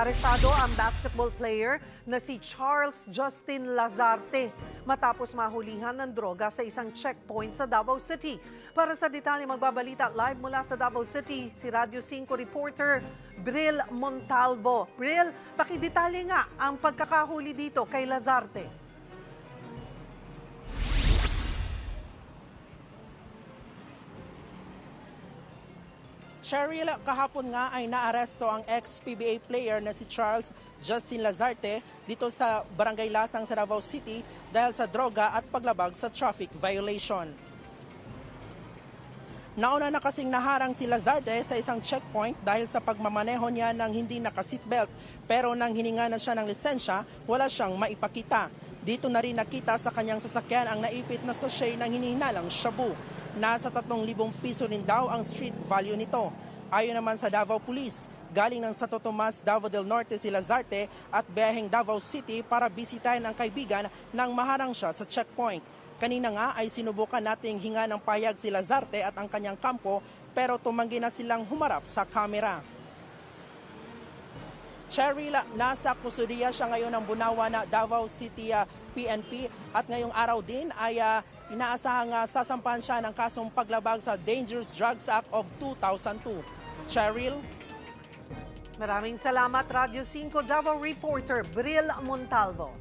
Arestado ang basketball player na si Charles Justin Lazarte matapos mahulihan ng droga sa isang checkpoint sa Davao City. Para sa detalye magbabalita live mula sa Davao City, si Radio 5 reporter Bril Montalvo. Bril, pakidetalye nga ang pagkakahuli dito kay Lazarte. Cheryl, kahapon nga ay naaresto ang ex-PBA player na si Charles Justin Lazarte dito sa Barangay Lasang sa Davao City dahil sa droga at paglabag sa traffic violation. Nauna na kasing naharang si Lazarte sa isang checkpoint dahil sa pagmamaneho niya ng hindi naka-seatbelt pero nang hininga na siya ng lisensya, wala siyang maipakita. Dito na rin nakita sa kanyang sasakyan ang naipit na sachet ng hinihinalang shabu. Nasa 3,000 piso rin daw ang street value nito. Ayon naman sa Davao Police, galing ng Santo Tomas, Davao del Norte si Lazarte at biyaheng Davao City para bisitahin ang kaibigan nang maharang siya sa checkpoint. Kanina nga ay sinubukan nating hinga ng payag si Lazarte at ang kanyang kampo pero tumanggi na silang humarap sa kamera. Cheryl, nasa kusudiya siya ngayon ng Bunawa na Davao City ah, PNP at ngayong araw din ay ah, inaasahang uh, sasampan siya ng kasong paglabag sa Dangerous Drugs Act of 2002. Cheryl? Maraming salamat Radio 5 Davao reporter Bril Montalvo.